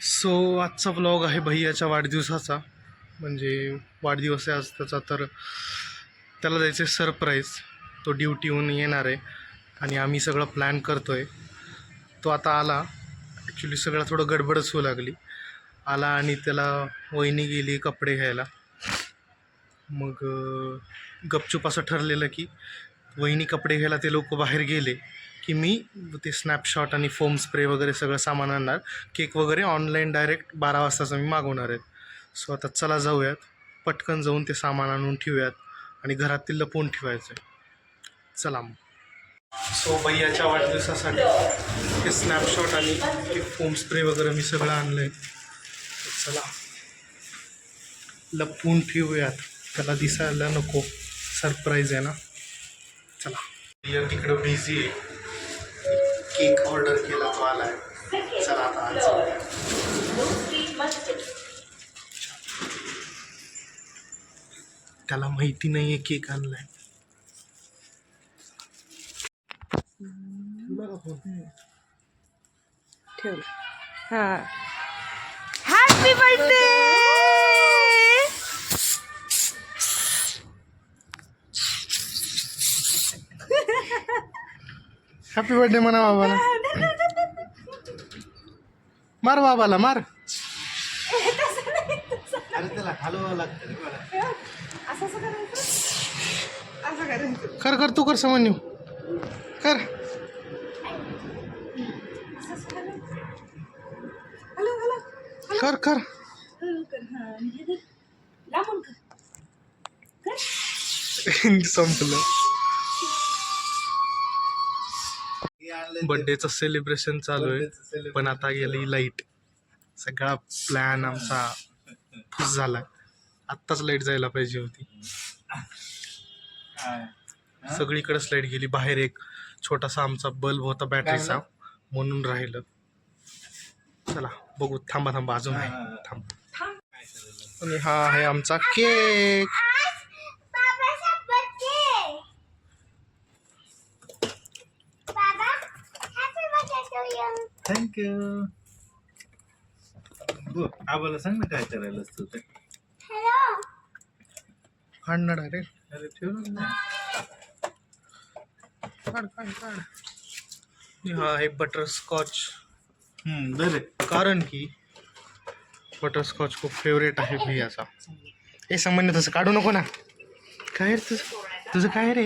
So आजचा blog आहे भैयाच्या वाढदिवसाचा. म्हणजे वाढदिवस आहे आज त्याचा तर त्याला द्यायचं आहे सरप्राईज तो ड्युटीहून येणार आहे. आणि आम्ही सगळं प्लॅन करतो आहे तो आता आला. ॲक्च्युली सगळं थोडं गडबडच होऊ लागली. आला आणि त्याला वहिनी गेली कपडे घ्यायला. मग गपचूप असं ठरलेलं की वहिनी कपडे घ्यायला ते लोक बाहेर गेले. की मी ते स्नॅपशॉट आणि फोम स्प्रे वगैरे सगळं सामान आणणार. केक वगैरे ऑनलाईन डायरेक्ट बारा वाजताचं मी मागवणार आहे. सो आता चला जाऊयात. पटकन जाऊन ते सामान आणून ठेवूयात आणि घरातील लपवून ठेवायचं आहे चला मग. सो भैयाच्या वाढदिवसासाठी ते स्नॅपशॉट आणि ते फोम स्प्रे वगैरे मी सगळं आणलं आहे चला. लपवून ठेवूयात. त्याला दिसायला नको. सरप्राईज आहे ना. चला. भैया तिकडं बिझी आहे. केक ऑर्डर केला तो आलाय चला आता आज. त्याला माहिती नाहीये केक आणलाय ठेवलं हा। हॅपी बर्थडे हॅपी बर्थडे म्हणा बाबाला. मार बाबाला मार. कर कर तू कर सामान्य कर. हॅलो हॅलो कर कर. हॅलो कर. आणि धर. लांबून कर. कर. संपलं. बर्थडेचं सेलिब्रेशन चालू आहे. पण आता गेली लाइट सगळा प्लॅन आमचा फुस झाला. आत्ताच लाइट जायला पाहिजे होती. सगळीकडेच लाइट गेली. बाहेर एक छोटासा आमचा बल्ब होता बॅटरीचा म्हणून राहिलं. चला बघू. थांबा थांबा. अजून थांब. थांब आणि हा आहे आमचा केक थँक्यू बोल आबाला सांग ना काय करायला असतं ते. ना डायरेक्ट अरे ठेव ना. काढ काढ काढ. हा आहे बटरस्कॉच हम्म, बरे कारण की बटरस्कॉच खूप फेवरेट आहे भैयाचा हे सामान्य तसं काढू नको ना. काय रे तुझं? तुझं काय रे?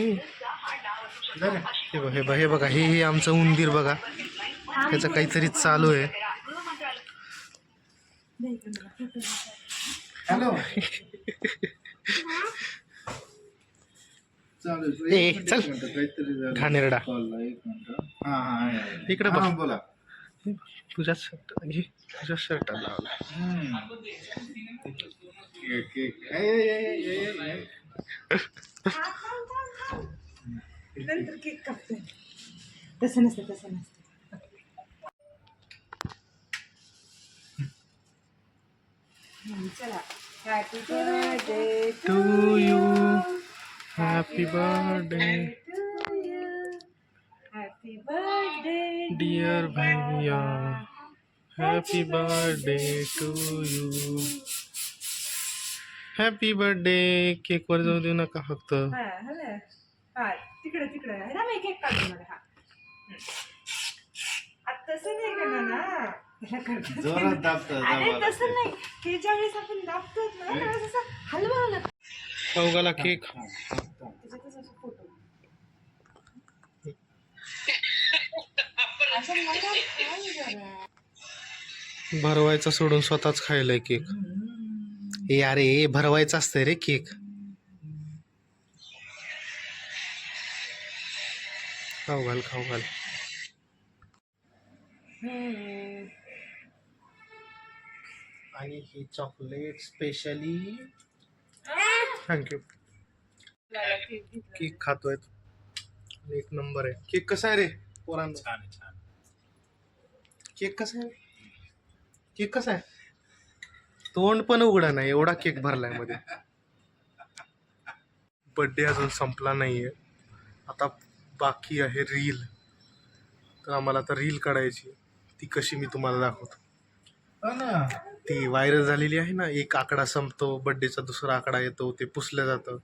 बरे हे बघ हे बघ हे बघा. हे हे आमचं उंदीर बघा. त्याचं काहीतरी चालू आहे. चल. घाणेरडा. हा हा. इकडे बघ. बोला. तुझ्या शर्ट घे. तुझ्या शर्टाला लावला. नंतर केक तसं नसतं तसं नसतं. चला. Happy birthday to you happy birthday to you happy birthday dear भैया happy birthday to you happy birthday केकवर जाऊ देऊ नका फक्त. तिकडे तिकडे. केक काढतो मला हा. तसं नाही करणार ना. जोरात दाबतं, अरे दाबायला तसं नाही. ज्यावेळेस आपण दाबतो ना त्यावेळेस असं हलवावं लागतं खाऊगाला केक. त्याच्यातच असं फोटो. असं मला खाऊ जरा. भरवायचा सोडून स्वतःच खायलाय केक. ए अरे भरवायचा असतंय रे केक. खाऊ घाल खाऊ घाल. हम्म. आणि ही chocolate specially thank you cake खातोय. एक नंबर आहे. केक कसा आहे रे पोरांना? छान आहे, छान. केक कसा आहे? केक कसा आहे? तोंड पण उघडा नाही एवढा केक भरलायमध्ये. बड्डे अजून संपला नाहीये. आता बाकी आहे रील तर आम्हाला आता रील काढायची ती कशी मी तुम्हाला दाखवतो. ना. ती व्हायरल झालेली आहे ना एक आकडा संपतो बड्डेचा दुसरा आकडा येतो ते पुसलं जातं.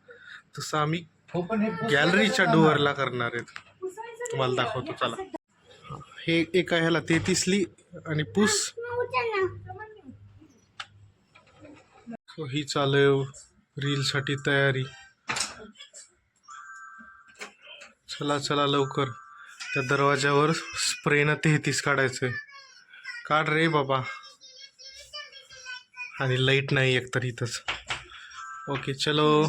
तसं आम्ही हो पण हे गॅलरीच्या डोअरला करणार आहेत. तुम्हाला. दाखवतो, चला. हे एका ह्याला तेहतीसली आणि पुस. ही चालू रीलसाठी तयारी. चला चला लवकर. त्या दरवाजावर स्प्रेनं तेहतीस काढायचंय. काढ रे बाबा. आणि लाइट नाही एक तर इथंच. ओके चलो.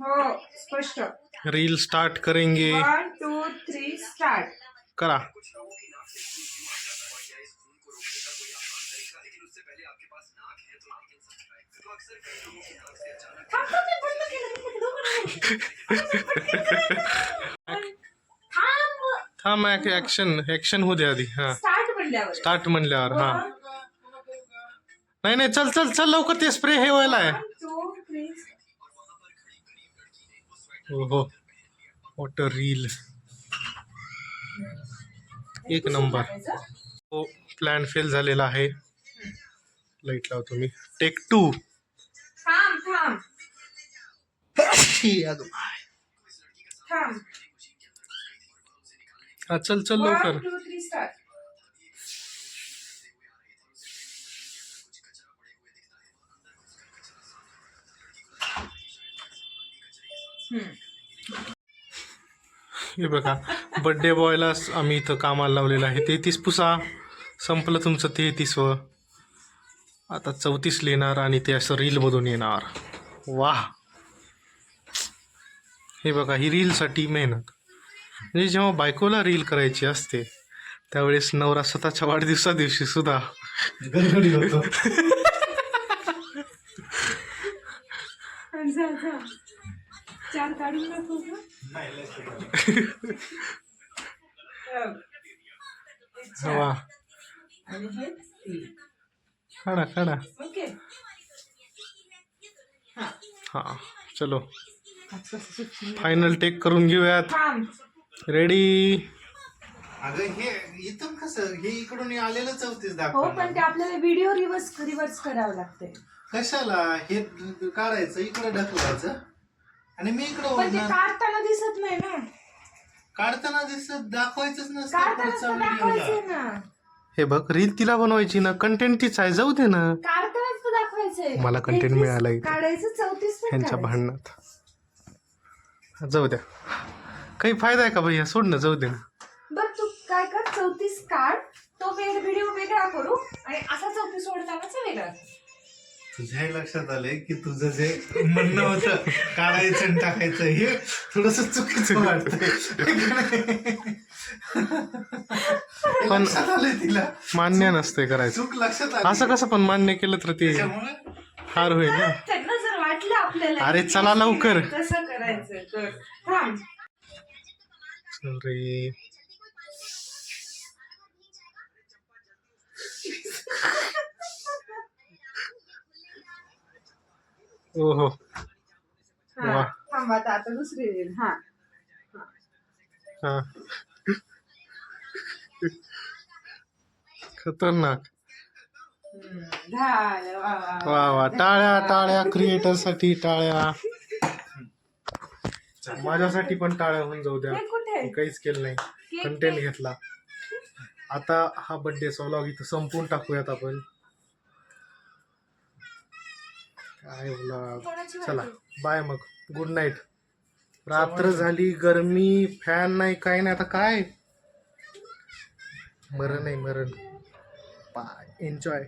हो स्पष्ट. रील स्टार्ट करेंगे. करा. थांब. ऍक्शन ऍक्शन होऊ दे आधी. हा. स्टार्ट म्हणल्यावर. हा. नाही नाही चल चल चल लवकर ते स्प्रे हे व्हायला आहे. हो हो वॉटर रील एक नंबर. हो प्लॅन फेल झालेला आहे. लाइट लावतो मी टेक टू हा चल चल लवकर. हे बघा बड्डे बॉयला आम्ही इथं कामाला लावलेलं आहे. तेहतीस पुसा. संपलं तुमचं तेहतीस व आता चौतीस लिहिणार आणि ते असं रीलमधून येणार. वाह. हे बघा ही रीलसाठी मेहनत. म्हणजे जेव्हा बायकोला रील करायची असते त्यावेळेस नवरा स्वतःच्या वाढदिवसा दिवशी सुद्धा हो. वा. आणि हे हा हां चलो? फायनल टेक करून घेऊयात. रेडी अगं हे इथून कसं? हे इकडून आलेलं चौतीस हो दाखव पण ते आपल्याला व्हिडिओ रिव्हर्स रिव्हर्स करावं लागते कशाला? हे काढायचं इकडे ढकलायचं. आणि मी इकडं पण ते ओढणार. काढताना दिसत नाही ना. काढताना दिसत दाखवायचंच नसतं काढताना पुढचा तर व्हिडिओला दाखवायचंय ना. हे बघ रील तिला बनवायची ना कंटेंट तीच आहे जाऊ दे ना. काढतानाच तर दाखवायचंय. मला content तेहतीस मिळालं इथे. काढायचं चौतीस पण ह्यांच्या काढायचं. भांडणात. जाऊ द्या. काही फायदा आहे का भैया? सोड ना जाऊ दे ना. बरं तू काय कर चौतीस काढ. तो व्हिडिओ वेगळा करू आणि असा चौतीस सोडतानाचा वेगळा कर. तुझ्या लक्षात आलंय की तुझं जे म्हणणं होतं काढायचं आणि टाकायचं हे थोडस चुकीचं वाटतंय. हे पण- आलंय तिला. मान्य नसते करायचं. चूक लक्षात आली. असं कसं पण मान्य केलं तर ते त्याच्यामुळे हार होईल ना? त्यांना जर वाटलं आपल्याला अरे चला लवकर. कसं करायचं तर थांब. अरे. ओहो. हा, वा. थांब आता आता दुसरी रील हा. हा. खतरनाक. हम्म, झालं वा वा. वा वा. टाळ्या टाळ्या क्रिएटरसाठी टाळ्या. माझ्यासाठी पण टाळ्या होऊन जाऊ द्या. हे कुठे? मी काहीच केलं नाही. कंटेंट. घेतला. आता हा बर्थडेचा व्लॉग इथं संपवून टाकूयात आपण. काय कोणाची चला? बाय मग. गुड नाईट रात्र झाली गरमी फॅन नाही काय नाही. आता काय? मरण आहे मरण. बाय. एन्जॉय